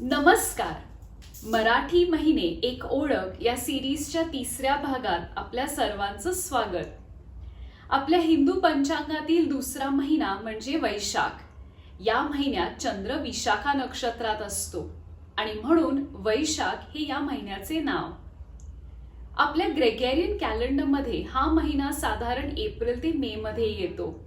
नमस्कार. मराठी महिने एक ओळख या सिरीजच्या तिसऱ्या भागात आपल्या सर्वांचं स्वागत. आपल्या हिंदू पंचांगातील दुसरा महिना म्हणजे वैशाख. या महिन्यात चंद्र विशाखा नक्षत्रात असतो आणि म्हणून वैशाख हे या महिन्याचे नाव. आपल्या ग्रेगेरियन कॅलेंडरमध्ये हा महिना साधारण एप्रिल ते मे मध्ये येतो.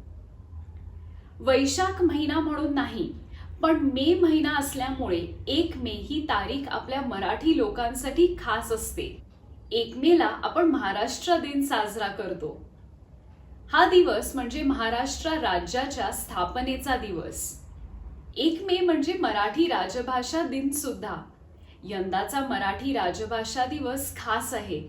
वैशाख महिना म्हणून नाही पण मे महिना असल्यामुळे एक मे ही तारीख आपल्या मराठी लोकांसाठी खास असते. एक मेला आपण महाराष्ट्र दिन साजरा करतो. हा दिवस म्हणजे महाराष्ट्र राज्याच्या स्थापनेचा दिवस. एक मे म्हणजे मराठी राजभाषा दिन सुद्धा. यंदाचा मराठी राजभाषा दिवस खास आहे.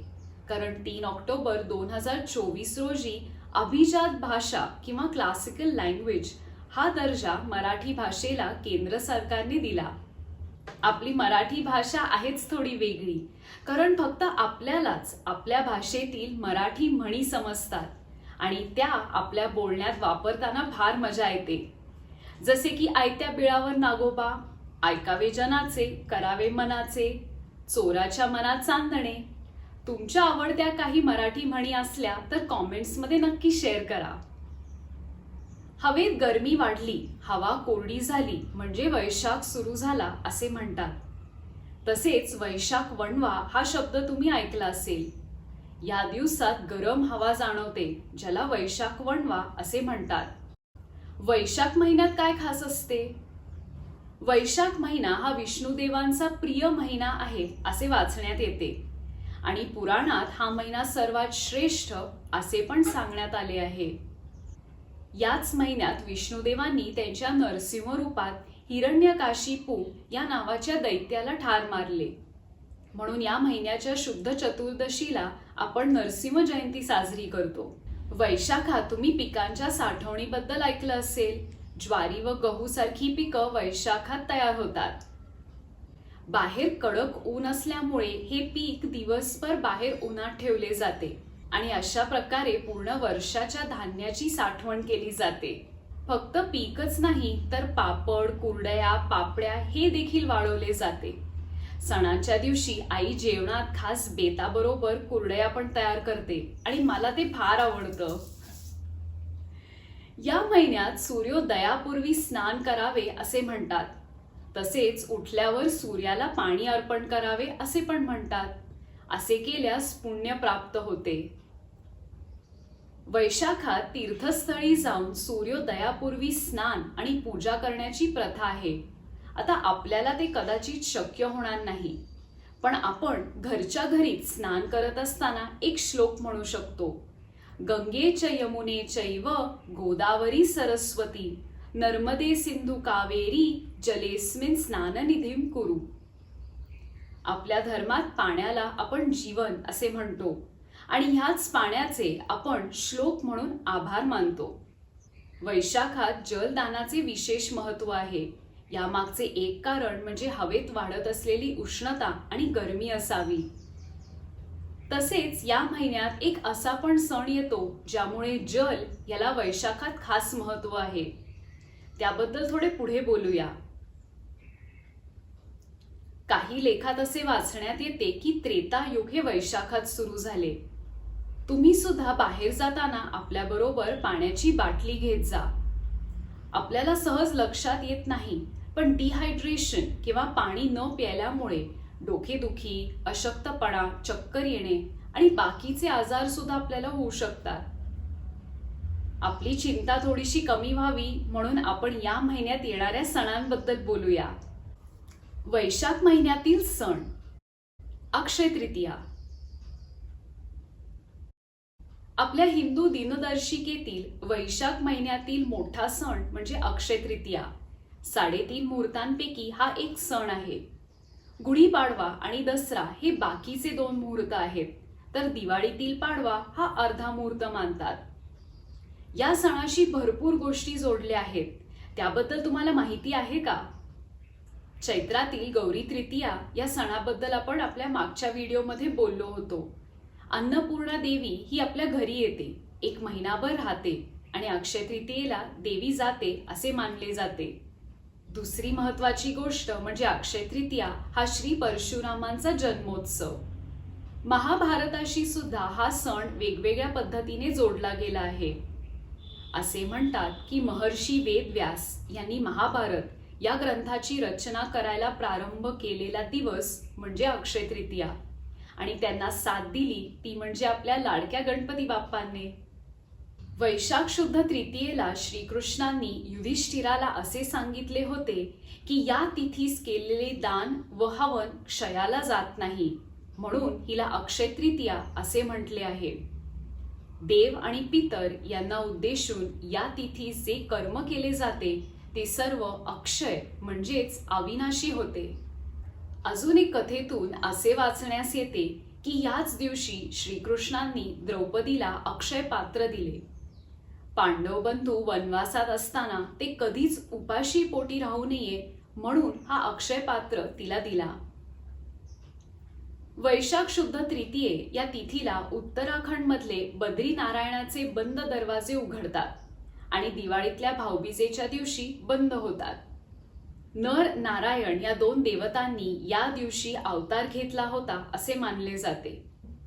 कारण तीन ऑक्टोबर दोन हजार चोवीस रोजी अभिजात भाषा किंवा क्लासिकल लँग्वेज हा दर्जा मराठी भाषेला केंद्र सरकारने दिला. आपली मराठी भाषा आहेच थोडी वेगळी कारण फक्त आपल्यालाच आपल्या भाषेतील मराठी म्हणी समजतात आणि त्या आपल्या बोलण्यात वापरताना फार मजा येते. जसे की आयत्या बिळावर नागोबा ऐकावे जनाचे करावे मनाचे चोराच्या मनात चांदणे. तुमच्या आवडत्या काही मराठी म्हणी असल्या तर कॉमेंट्समध्ये नक्की शेअर करा. हवेत गरमी वाढली हवा कोरडी झाली म्हणजे वैशाख सुरू झाला असे म्हणतात. तसेच वैशाख वणवा हा शब्द तुम्ही ऐकला असेल. या दिवसात गरम हवा जाणवते ज्याला वैशाख वणवा असे म्हणतात. वैशाख महिन्यात काय खास असते? वैशाख महिना हा विष्णुदेवांचा प्रिय महिना आहे असे वाचण्यात येते. आणि पुराणात हा महिना सर्वात श्रेष्ठ असे पण सांगण्यात आले आहे. याच महिन्यात विष्णुदेवांनी त्यांच्या नरसिंह रूपात हिरण्यकाशिपू या नावाच्या दैत्याला ठार मारले. म्हणून या महिन्याच्या शुद्ध चतुर्दशीला आपण नरसिंह जयंती साजरी करतो. वैशाखात तुम्ही पिकांच्या साठवणीबद्दल ऐकलं असेल. ज्वारी व गहूसारखी पिकं वैशाखात तयार होतात. बाहेर कडक ऊन असल्यामुळे हे पीक दिवसभर बाहेर उन्हात ठेवले जाते. आणि अशा प्रकारे पूर्ण वर्षाच्या धान्याची साठवण केली जाते. फक्त पीकच नाही तर पापड कुरडया पापड्या हे देखील वाळवले जाते. सणाच्या दिवशी आई जेवणात खास बेताबरोबर कुरडया पण तयार करते आणि मला ते फार आवडतं. या महिन्यात सूर्योदयापूर्वी स्नान करावे असे म्हणतात. तसेच उठल्यावर सूर्याला पाणी अर्पण करावे असे पण म्हणतात. असे केल्यास पुण्य प्राप्त होते. वैशाखात तीर्थस्थळी जाऊन सूर्योदयापूर्वी स्नान आणि पूजा करण्याची प्रथा आहे. आता आपल्याला ते कदाचित शक्य होणार नाही. पण आपण घरच्या घरीच स्नान करत असताना एक श्लोक म्हणू शकतो. गंगे च यमुने चैव गोदावरी सरस्वती नर्मदे सिंधू कावेरी जलेस्मिन स्नाननिधीम कुरु. आपल्या धर्मात पाण्याला आपण जीवन असे म्हणतो. आणि ह्याच पाण्याचे आपण श्लोक म्हणून आभार मानतो. वैशाखात जलदानाचे विशेष महत्त्व आहे. यामागचे एक कारण म्हणजे हवेत वाढत असलेली उष्णता आणि गरमी असावी. तसेच या महिन्यात एक असा पण सण येतो ज्यामुळे जल याला वैशाखात खास महत्त्व आहे. त्याबद्दल थोडे पुढे बोलूया. काही लेखात असे वाचण्यात येते की त्रेतायुग हे वैशाखात सुरू झाले. तुम्ही सुद्धा बाहेर जाताना आपल्याबरोबर पाण्याची बाटली घेत जा. आपल्याला सहज लक्षात येत नाही पण डिहायड्रेशन किंवा पाणी न प्यायल्यामुळे डोकेदुखी अशक्तपणा चक्कर येणे आणि बाकीचे आजार सुद्धा आपल्याला होऊ शकतात. आपली चिंता थोडीशी कमी व्हावी म्हणून आपण या महिन्यात येणाऱ्या सणांबद्दल बोलूया. वैशाख महिन्यातील सण. अक्षय तृतीया. आपल्या हिंदू दिनदर्शिकेतील वैशाख महिन्यातील मोठा सण म्हणजे अक्षय तृतीया. साडेतीन मुहूर्तांपैकी हा एक सण आहे. गुढीपाडवा आणि दसरा हे बाकीचे दोन मुहूर्त आहेत. तर दिवाळीतील पाडवा हा अर्धा मुहूर्त मानतात. या सणाशी भरपूर गोष्टी जोडल्या आहेत. त्याबद्दल तुम्हाला माहिती आहे का? चैत्रातील गौरी तृतीया या सणाबद्दल आपण आपल्या मागच्या व्हिडिओमध्ये बोललो होतो. अन्नपूर्णा देवी ही आपल्या घरी येते. एक महिनाभर राहते आणि अक्षय तृतीयेला देवी जाते असे मानले जाते. दुसरी महत्वाची गोष्ट म्हणजे अक्षय तृतीया हा श्री परशुरामांचा जन्मोत्सव. महाभारताशी सुद्धा हा सण वेगवेगळ्या पद्धतीने जोडला गेला आहे. असे म्हणतात की महर्षी वेदव्यास यांनी महाभारत या ग्रंथाची रचना करायला प्रारंभ केलेला दिवस म्हणजे अक्षय तृतीया. आणि त्यांना साथ दिली ती म्हणजे आपल्या लाडक्या गणपती बाप्पांनी. वैशाख शुद्ध तृतीयेला श्रीकृष्णांनी युधिष्ठिराला असे सांगितले होते की या तिथीस केलेले दान व हवन क्षयाला जात नाही. म्हणून हिला अक्षय तृतीया असे म्हटले आहे. देव आणि पितर यांना उद्देशून या तिथीस जे कर्म केले जाते ते सर्व अक्षय म्हणजेच अविनाशी होते. अजून एक कथेतून असे वाचण्यास येते की याच दिवशी श्रीकृष्णांनी द्रौपदीला अक्षय पात्र दिले. पांडव बंधू वनवासात असताना ते कधीच उपाशी पोटी राहू नये म्हणून हा अक्षय पात्र तिला दिला. वैशाख शुद्ध तृतीये या तिथीला उत्तराखंड मधले बद्री नारायणाचे बंद दरवाजे उघडतात. आणि दिवाळीतल्या भाऊबीजेच्या दिवशी बंद होतात. नर नारायण या दोन देवतांनी या दिवशी अवतार घेतला होता असे मानले जाते.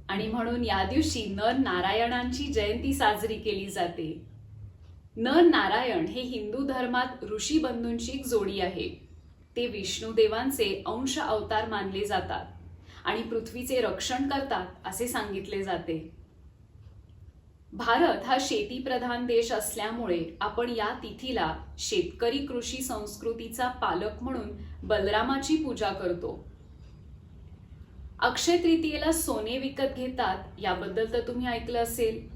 आणि म्हणून या दिवशी नर नारायणांची जयंती साजरी केली जाते. नर नारायण हे हिंदू धर्मात ऋषी बंधूंची एक जोडी आहे. ते विष्णू देवांचे अंश अवतार मानले जातात आणि पृथ्वीचे रक्षण करतात असे सांगितले जाते. भारत हा शेतीप्रधान देश असल्यामुळे आपण या तिथीला शेतकरी कृषी संस्कृतीचा पालक म्हणून बलरामाची पूजा करतो. अक्षय तृतीयेला सोने विकत घेतात याबद्दल तर तुम्ही ऐकलं असेल.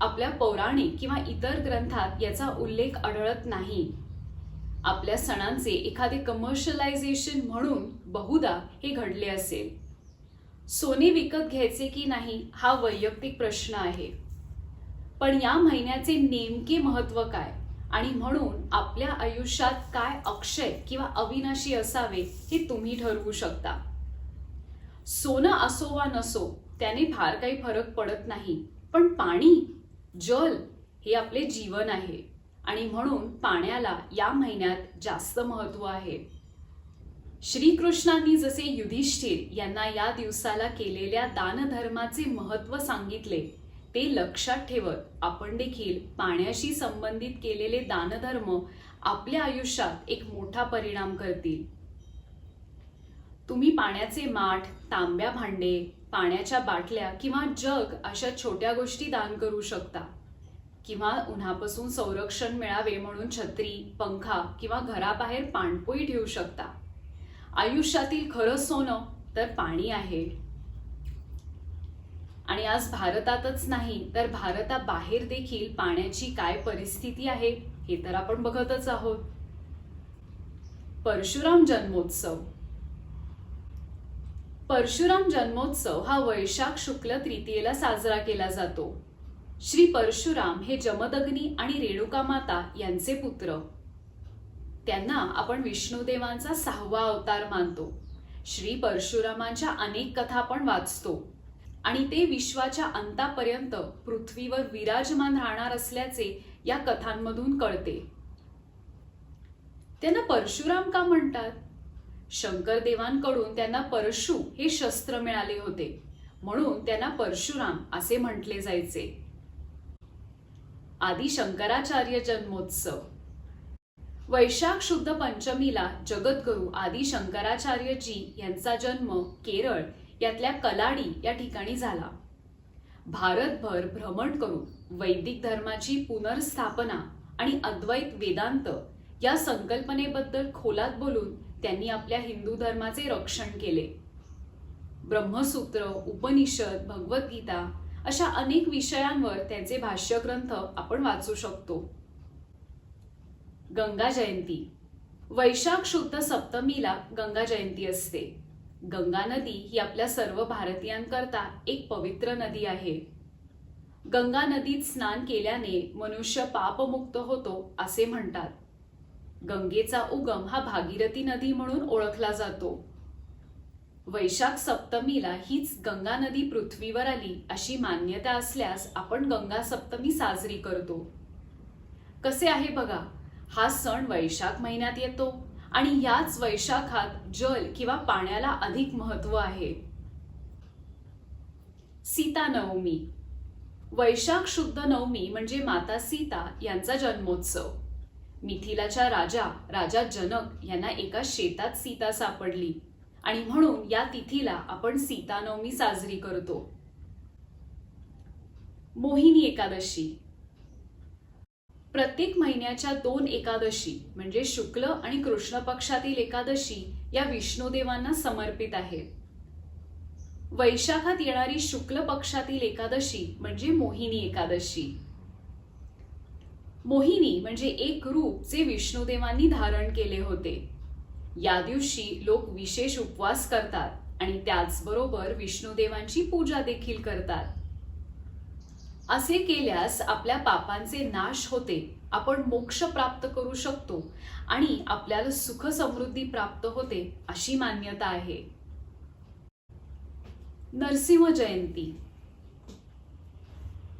आपल्या पौराणिक किंवा इतर ग्रंथात याचा उल्लेख आढळत नाही. आपल्या सणांचे एखादे कमर्शियलायझेशन म्हणून बहुधा हे घडले असेल. सोने विकत घ्यायचे की नाही हा वैयक्तिक प्रश्न आहे. पण या महिन्याचे नेमके महत्त्व काय? आणि म्हणून आपल्या आयुष्यात काय अक्षय किंवा अविनाशी असावे हे तुम्ही ठरवू शकता. सोनं असो वा नसो त्याने फार काही फरक पडत नाही. पण पाणी जल हे आपले जीवन आहे. आणि म्हणून पाण्याला या महिन्यात जास्त महत्त्व आहे. श्रीकृष्णांनी जसे युधिष्ठिर यांना या दिवसाला केलेल्या दानधर्माचे महत्त्व सांगितले ते लक्षात ठेवत आपण देखील पाण्याशी संबंधित केलेले दानधर्म आपल्या आयुष्यात एक मोठा परिणाम करतील. तुम्ही पाण्याचे माठ तांब्या भांडे पाण्याच्या बाटल्या किंवा जग अशा छोट्या गोष्टी दान करू शकता. किंवा उन्हापासून संरक्षण मिळावे म्हणून छत्री पंखा किंवा घराबाहेर पाणपोई ठेवू शकता. आयुष्यातील खरं सोनं तर पाणी आहे. आणि आज भारतातच नाही तर भारताबाहेर देखील पाण्याची काय परिस्थिती आहे हे तर आपण बघतच आहोत. परशुराम जन्मोत्सव. परशुराम जन्मोत्सव हा वैशाख शुक्ल तृतीयेला साजरा केला जातो. श्री परशुराम हे जमदग्नी आणि रेणुका माता यांचे पुत्र. त्यांना आपण विष्णुदेवांचा सहावा अवतार मानतो. श्री परशुरामांच्या अनेक कथा आपण वाचतो. आणि ते विश्वाच्या अंतापर्यंत पृथ्वीवर विराजमान राहणार असल्याचे या कथांमधून कळते. त्यांना परशुराम का म्हणतात? शंकर देवांकडून त्यांना परशु हे शस्त्र मिळाले होते. म्हणून त्यांना परशुराम असे म्हटले जायचे. आदी शंकराचार्य जन्मोत्सव. वैशाख शुद्ध पंचमीला जगद्गुरू आदी शंकराचार्यजी यांचा जन्म केरळ यातल्या कलाडी या ठिकाणी झाला. भारतभर भ्रमण करून वैदिक धर्माची पुनर्स्थापना आणि अद्वैत वेदांत या संकल्पनेबद्दल खोलात बोलून त्यांनी आपल्या हिंदू धर्माचे रक्षण केले. ब्रह्मसूत्र उपनिषद भगवद्गीता अशा अनेक विषयांवर त्यांचे भाष्यग्रंथ आपण वाचू शकतो. गंगा जयंती. वैशाख शुद्ध सप्तमीला गंगा जयंती असते. गंगा नदी ही आपल्या सर्व भारतीयांकरता एक पवित्र नदी आहे. गंगा नदीत स्नान केल्याने मनुष्य पापमुक्त होतो असे म्हणतात. गंगेचा उगम हा भागीरथी नदी म्हणून ओळखला जातो. वैशाख सप्तमीला हीच गंगा नदी पृथ्वीवर आली अशी मान्यता असल्यास आपण गंगा सप्तमी साजरी करतो. कसे आहे बघा हा सण वैशाख महिन्यात येतो. आणि याच वैशाखात जल किंवा पाण्याला अधिक महत्त्व आहे. सीता नवमी. वैशाख शुद्ध नवमी म्हणजे माता सीता यांचा जन्मोत्सव. मिथिलाच्या राजा राजा जनक यांना एका शेतात सीता सापडली. आणि म्हणून या तिथीला आपण सीता नवमी साजरी करतो. मोहिनी एकादशी. प्रत्येक महिन्याच्या दोन एकादशी म्हणजे शुक्ल आणि कृष्ण पक्षातील एकादशी या विष्णुदेवांना समर्पित आहेत वैशाखात येणारी शुक्ल पक्षातील एकादशी म्हणजे मोहिनी एकादशी. मोहिनी म्हणजे एक रूप जे विष्णुदेवांनी धारण केले होते. या दिवशी लोक विशेष उपवास करतात आणि त्याचबरोबर विष्णुदेवांची पूजा देखील करतात. असे केल्यास आपल्या पापांचे नाश होते. आपण मोक्ष प्राप्त करू शकतो आणि आपल्याला सुख समृद्धी प्राप्त होते अशी मान्यता आहे. नरसिंह जयंती.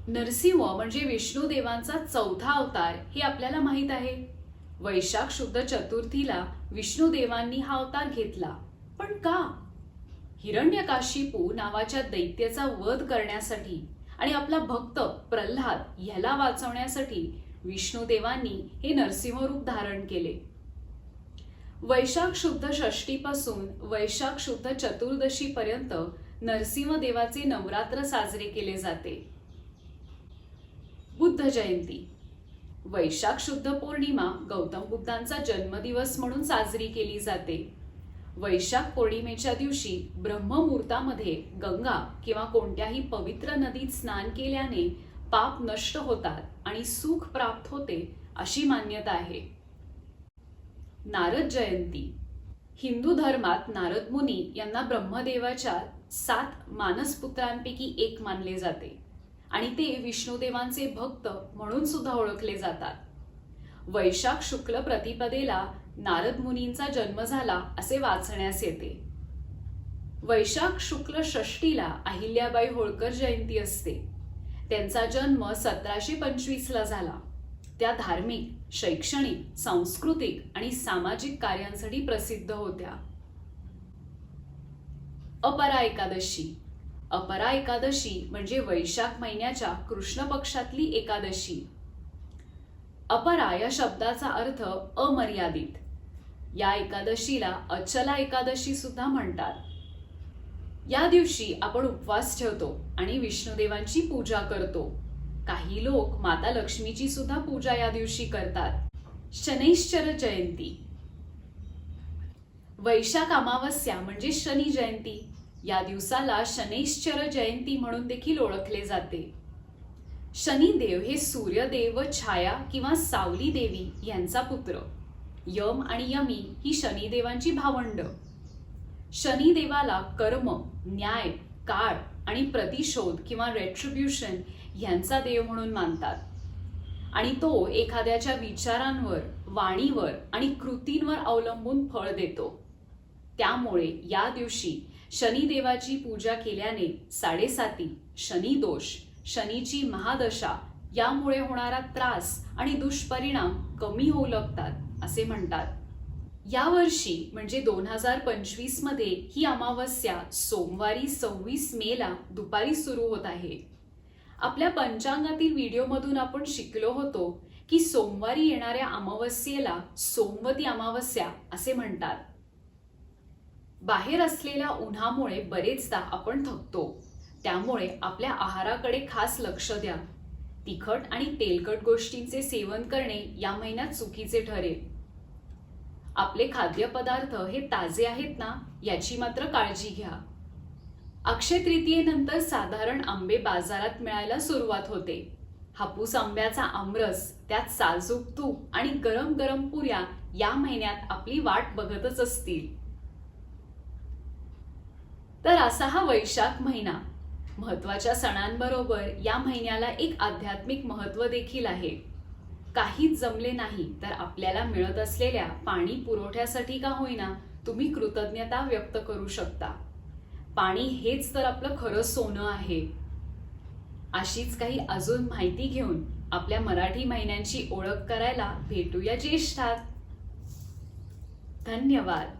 नरसिंह म्हणजे विष्णुदेवांचा चौथा अवतार हे आपल्याला माहीत आहे. वैशाख शुद्ध चतुर्थीला विष्णुदेवांनी हा अवतार घेतला. पण का? हिरण्यकाशिपू नावाच्या दैत्याचा वध करण्यासाठी आणि आपला भक्त प्रल्हाद ह्याला वाचवण्यासाठी विष्णुदेवांनी हे नरसिंह रूप धारण केले. वैशाख शुद्ध षष्टीपासून वैशाख शुद्ध चतुर्दशी पर्यंत नवरात्र साजरे केले जाते. बुद्ध जयंती. वैशाख शुद्ध पौर्णिमा गौतम बुद्धांचा जन्मदिवस म्हणून साजरी केली जाते. वैशाख पौर्णिमेच्या दिवशी ब्रह्ममुहूर्तामध्ये गंगा किंवा कोणत्याही पवित्र नदीत स्नान केल्याने पाप नष्ट होतात आणि सुख प्राप्त होते अशी मान्यता आहे. नारद जयंती. हिंदू धर्मात नारद मुनी यांना ब्रह्मदेवाच्या सात मानसपुत्रांपैकी एक मानले जाते आणि ते विष्णुदेवांचे भक्त म्हणून सुद्धा ओळखले जातात. वैशाख शुक्ल प्रतिपदेला नारद मुनींचा जन्म झाला असे वाचण्यास येते. वैशाख शुक्ल षष्टीला अहिल्याबाई होळकर जयंती असते. त्यांचा जन्म सतराशे पंचवीसला झाला. त्या धार्मिक शैक्षणिक सांस्कृतिक आणि सामाजिक कार्यांसाठी प्रसिद्ध होत्या. अपरा एकादशी. अपरा एकादशी म्हणजे वैशाख महिन्याच्या कृष्ण पक्षातली एकादशी. अपरा या शब्दाचा अर्थ अमर्यादित. या एकादशीला अचला एकादशी सुद्धा म्हणतात. या दिवशी आपण उपवास ठेवतो आणि विष्णुदेवांची पूजा करतो. काही लोक माता लक्ष्मीची सुद्धा पूजा या दिवशी करतात. शनैश्चर जयंती. वैशाख अमावस्या म्हणजे शनी जयंती. या दिवसाला शनैश्चर जयंती म्हणून देखील ओळखले जाते. शनिदेव हे सूर्यदेव व छाया किंवा सावली देवी यांचा पुत्र. यम आणि यमी ही शनिदेवांची भावंड. शनिदेवाला कर्म न्याय काळ आणि प्रतिशोध किंवा रेट्रिब्युशन यांचा देव म्हणून मानतात. आणि तो एखाद्याच्या विचारांवर वाणीवर आणि कृतींवर अवलंबून फळ देतो. त्यामुळे या दिवशी शनिदेवाची पूजा केल्याने साडेसाती शनिदोष शनीची महादशा यामुळे होणारा त्रास आणि दुष्परिणाम कमी होऊ लागतात. असे म्हणतात. यावर्षी म्हणजे दोन हजार पंचवीसमध्ये ही अमावस्या सोमवारी सव्वीस मेला दुपारी सुरू होत आहे. आपल्या पंचांगातील व्हिडिओमधून आपण शिकलो होतो की सोमवारी येणाऱ्या अमावस्येला सोमवती अमावस्या असे म्हणतात. बाहेर असलेल्या उन्हामुळे बरेचदा आपण थकतो. त्यामुळे आपल्या आहाराकडे खास लक्ष द्या. तिखट आणि तेलकट गोष्टींचे सेवन करणे या महिन्यात चुकीचे ठरेल. आपले खाद्यपदार्थ हे ताजे आहेत ना याची मात्र काळजी घ्या. अक्षय तृतीयेनंतर साधारण आंबे बाजारात मिळायला सुरुवात होते. हापूस आंब्याचा आमरस त्यात साजूक तूप आणि गरम गरम पुऱ्या या महिन्यात आपली वाट बघतच असतील. तर असा हा वैशाख महिना. महत्त्वाच्या सणांबरोबर या महिन्याला एक आध्यात्मिक महत्त्व देखील आहे. काहीच जमले नाही तर आपल्याला मिळत असलेल्या पाणी पुरवठ्यासाठी का होईना तुम्ही कृतज्ञता व्यक्त करू शकता. पाणी हेच तर आपलं खरं सोनं आहे. अशीच काही अजून माहिती घेऊन आपल्या मराठी महिन्यांची ओळख करायला भेटूया ज्येष्ठात. धन्यवाद.